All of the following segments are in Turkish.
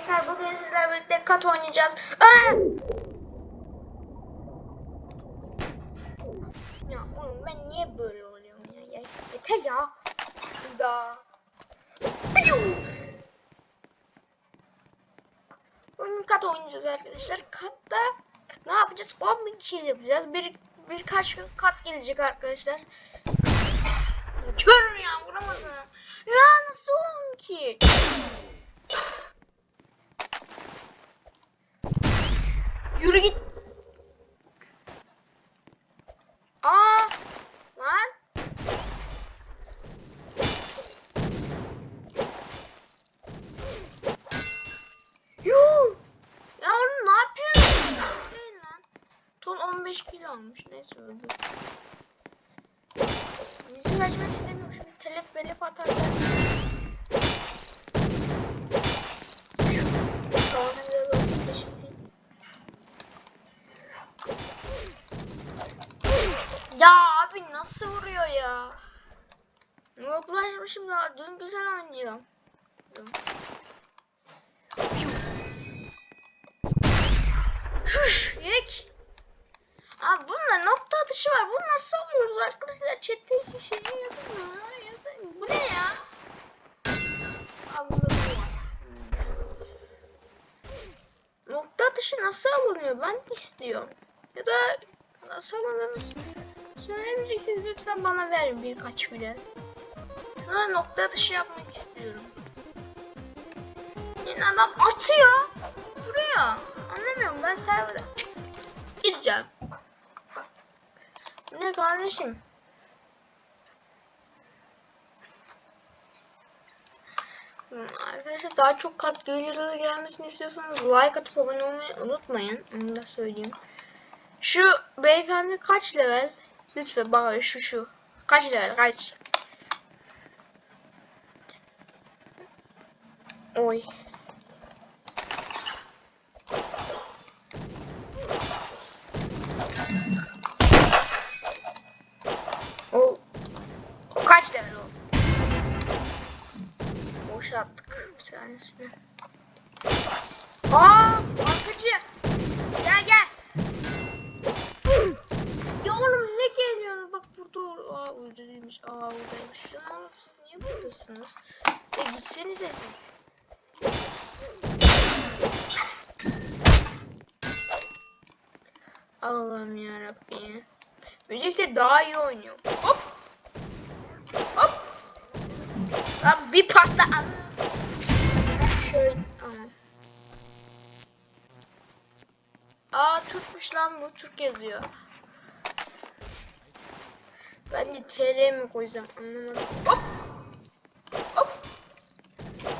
arkadaşlar bugün sizlerle birlikte kat oynayacağız. Aa! Ya oğlum ben niye böyle oluyorum ya? ya yeter ya. Za. Bugün kat oynayacağız arkadaşlar. Katta ne yapacağız? 10 bin kill yapacağız. Bir, birkaç gün kat gelecek arkadaşlar. Kör ya vuramadım. Ya nasıl oldu ki? Yürü git. Aa! Lan. Yuh! Ya oğlum ne yapıyorsun? Değil lan. Ton 15 kilo almış. Neyse öldü. Yüzünü açmak istemiyorum. Şimdi telef belef atarlar. Şu. Sonra biraz olsun da şimdi. Ya abi nasıl vuruyor ya? Noblaşmışım daha dün güzel oynuyor. Şuş yek. Abi bununla nokta atışı var. Bunu nasıl alıyoruz arkadaşlar? Chat'te hiçbir şey. Yazın. Bu ne ya? Hmm. Nokta atışı nasıl alınıyor? Ben istiyorum. Ya da nasıl alınır söyleyebileceksiniz lütfen bana verin birkaç bile. Şuna nokta atışı yapmak istiyorum. Yine adam atıyor. Duruyor. Anlamıyorum ben serverda gideceğim. Ne kardeşim? Arkadaşlar daha çok kat gelirleri gelmesini istiyorsanız like atıp abone olmayı unutmayın. Onu da söyleyeyim. Şu beyefendi kaç level? Lütfen bana şu şu. Kaç level kaç? Oy. O, kaç level o? Boşa attık bir tanesini. Aa, arkacı. Gel gel. Aa burada değilmiş. Aa buradaymış. Niye buradasınız? E gitsenize siz. Allah'ım yarabbim. Müzikte daha iyi oynuyor. Hop. Hop. Lan bir patla. Şöyle. Aman. Aa Türkmüş lan bu. Türk yazıyor. Ben de TR mi koysam anlamadım. Hop. Hop.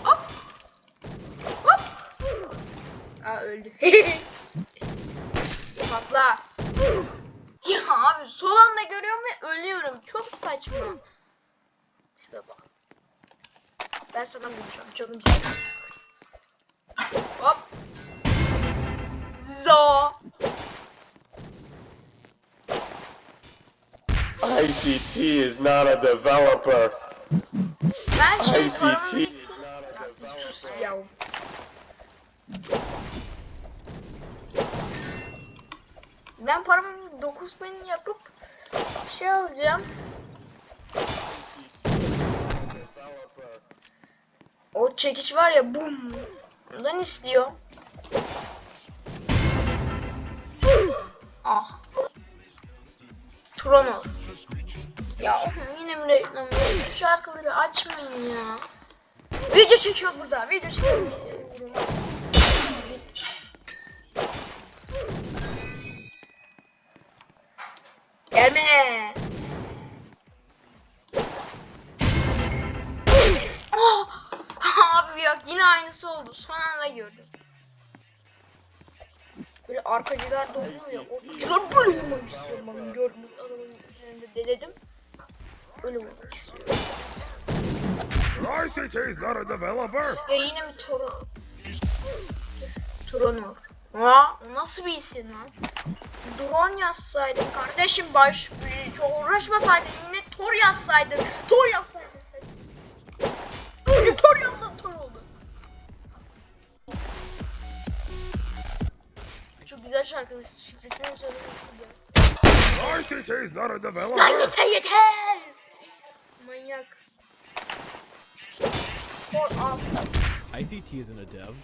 Hop. Hop. Aa öldü. Patla. Ya abi son anda görüyorum ve ölüyorum. Çok saçma. Tipe bak. Ben sana vuracağım canım. Hop. Zo. ICT is not a developer. Ben şey ICT is not a developer. Ben paramı 9000 yapıp şey alacağım. O çekiç var ya bum. Ondan istiyor. Ah. Trono. Ya yine mi reklam? Şu şarkıları açmayın ya. Video çekiyor burada. Video çekiyor. Gelme. Oh! Abi yok yine aynısı oldu. Son anda gördüm. Böyle arkacılar da oluyor ya. Okçular böyle vurmak istiyorum. Ben gördüm adamın üzerinde deledim. Öyle vurmak istiyorum. ICT is not a developer. Ya yine bir Toron. Toronor. Ha, o nasıl bir isim lan? Drone yazsaydın kardeşim baş çok uğraşmasaydın yine Tor yazsaydın. Tor yazsaydın. Yine Tor yazdın Tor oldu. Arkadaş arkadaş şifresini söylemek istiyorum. ICT is not a Lan developer. yeter yeter. Manyak. For up. ICT isn't a dev.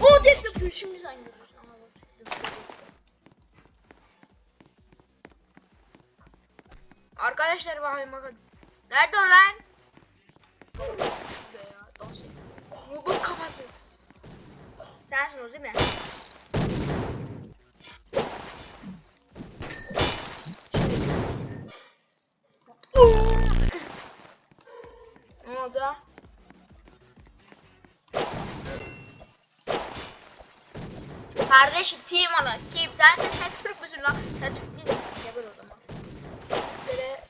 o def yapıyor şimdi sen görürsün. Arkadaşlar bakayım bakın. Nerede o lan? Şurada ya. Dans ediyor. Bu bu kafası. Sensin o değil mi? Oldu? Kardeşim team ana team sen de sen Türk müsün lan? Sen Türk değil misin? Geber o zaman. Böyle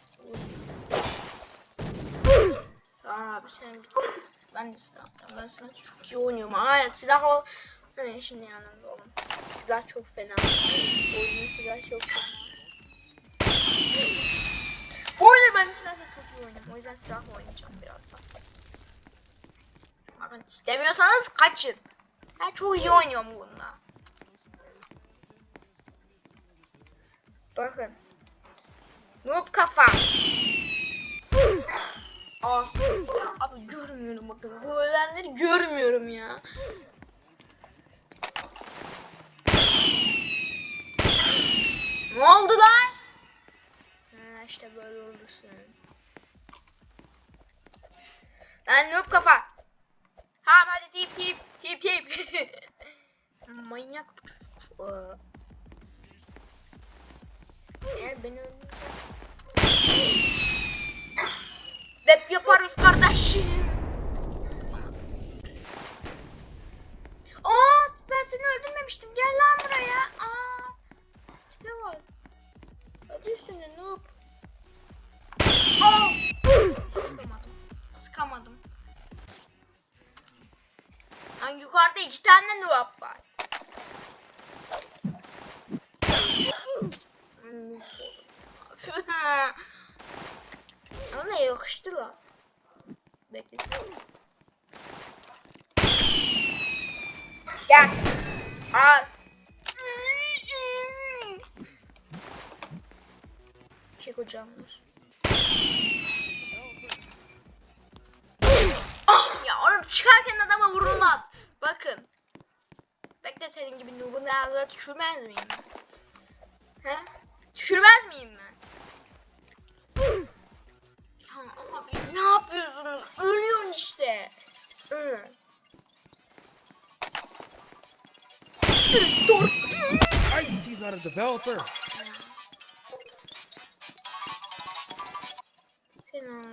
Tamam abi sen bir ben de silah ben silah çok iyi oynuyorum. Aa silah ol. Ne şimdi yanımda oğlum. Silah çok fena. Oyunun silah çok fena. Bu oyunda ben silahla çok iyi oynuyorum. O yüzden silahla oynayacağım birazdan. Bakın istemiyorsanız kaçın. Ben çok iyi oynuyorum bunda. Bakın. Noob kafa. Ah. Abi görmüyorum bakın. Bu ölenleri görmüyorum ya. Ne oldu lan? Ha işte böyle olursun. Lan noob kafa. Tamam hadi tip tip tip tip. Manyak bu çocuk. Aa. Eğer beni. Dep yaparız kardeşim. Aa ben seni öldürmemiştim. Gel lan buraya. Aa. Tipe bak. Hadi üstüne noob. Aa. Sıkamadım. Sıkamadım. Lan yukarıda iki tane noob var. Ona yakıştı lan. Beklesin. Gel. Al. Çek hocamlar. Ah ya oğlum çıkarken adama vurulmaz. Bakın. Bekle senin gibi noob'un ağzına tükürmez miyim? He? Tükürmez miyim ben? Ya abi ne yapıyorsunuz? Ölüyorsun işte. Hı. Dur. ICT is not a developer.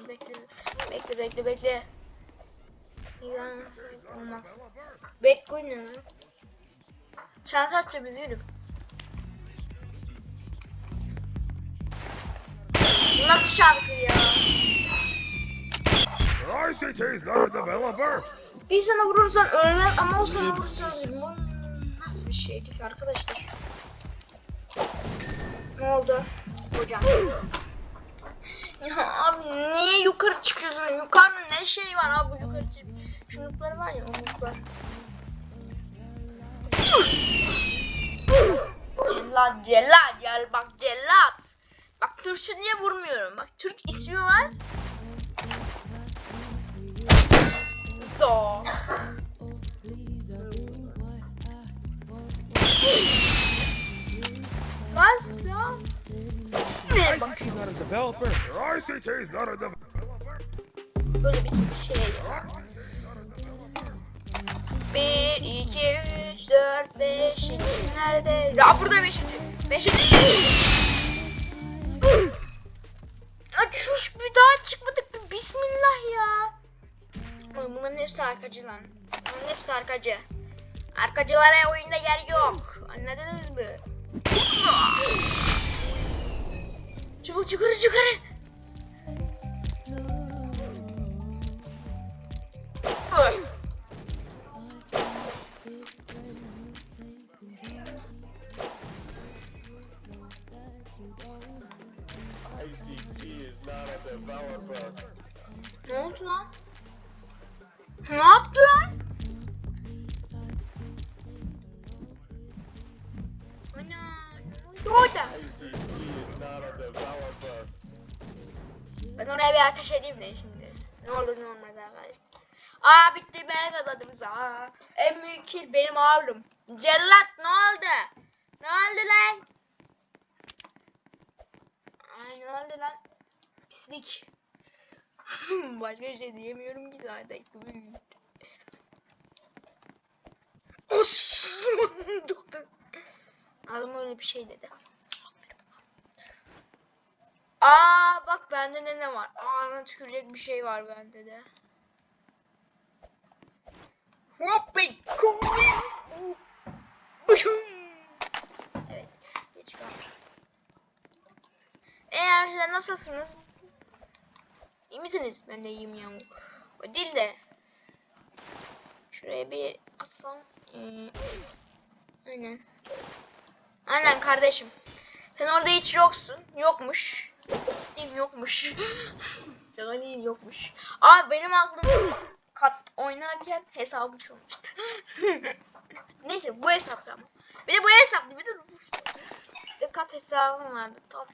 Bekle. Bekle bekle bekle. Ya olmaz. Bekle? Şans yürü. Bu Nasıl şarkı ya? ICT is not a developer. Bir sana vurursan ölmez ama o sana vurursan ölür. Şeydik arkadaşlar? Ne oldu? Hocam. Ya abi niye yukarı çıkıyorsun? Yukarıda ne şey var abi yukarı. Şu nuklar var ya o nuklar. cellat cellat gel bak cellat. Bak Türk'ü niye vurmuyorum? Bak Türk ismi var. Zo. Not a developer. ICT is not a developer. bir şey. 1, 2, 3, 4, 5, nerede? Ya burada 5. 5. Ya çuş bir daha çıkmadık bir bismillah ya. Bunların hepsi arkacı lan. Bunların hepsi arkacı. Arkacılara oyunda yer yok. Anladınız mı? Çabuk yukarı yukarı. Ne oldu lan? Ne yaptı lan? Ateş edeyim de şimdi. Ne olur ne olmaz arkadaşlar. Aa bitti ben kazandım. Aa, en büyük kill benim ağrım. Cellat ne oldu? Ne oldu lan? Ay ne oldu lan? Pislik. Başka şey diyemiyorum ki zaten. Osman doktor. Adam öyle bir şey dedi. Aa bak bende ne ne var? Aa tükürecek bir şey var bende de. Hopping Evet. Geç kal. Eğer size nasılsınız? İyi misiniz? Ben de iyiyim ya. O değil de. Şuraya bir atsam. Ee, aynen. Aynen kardeşim. Sen orada hiç yoksun. Yokmuş. Değil yokmuş. Değil yokmuş. Abi benim aklım kat oynarken hesabım olmuştu. Neyse bu hesapta ama. Bir de bu hesapta bir de bir de kat hesabım vardı. Tam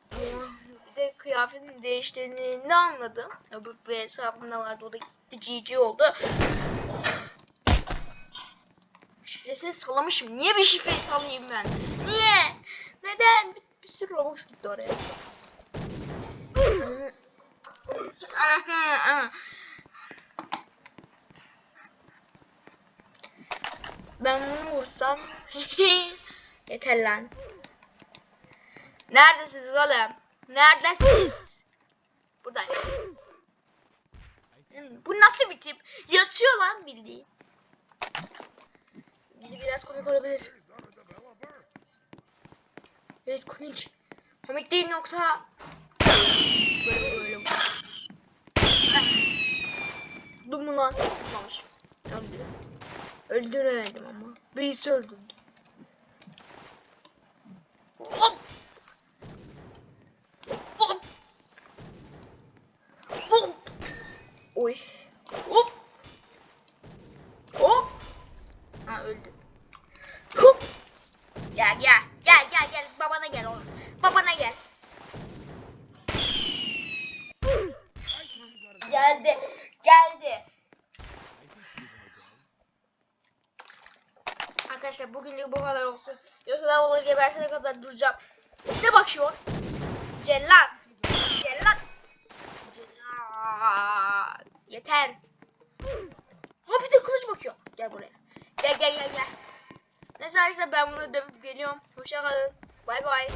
bir de kıyafetin değiştiğini anladım. Ya bu, bu hesabımda vardı. O da gitti GG oldu. Şifresini sallamışım. Niye bir şifreyi sallayayım ben? Niye? Neden? Bir, bir sürü Robux gitti oraya. Ben bunu vursam yeter lan. Neredesiniz oğlum? Neredesiniz? Buradayım. Hmm, Bu nasıl bir tip? Yatıyor lan bildiğin. Biraz komik olabilir. Evet komik. Komik değil yoksa böyle böyle. Dur mu lan? Tutmamış. Öldü. Öldüremedim ama. Birisi öldürdü. Hop! Hop! Hop! Oy. Hop! Hop! Ha öldü. Hop! Gel gel. Gel gel gel. Babana gel oğlum. Babana gel. Geldi. Geldi. Arkadaşlar bugünlük bu kadar olsun. Yoksa ben onları gebersene kadar duracağım. Ne bakıyor? Cellat. Cellat. Cellat. Yeter. Ha bir de kılıç bakıyor. Gel buraya. Gel gel gel gel. Neyse arkadaşlar ben bunu dövüp geliyorum. Hoşça kalın. Bay bay.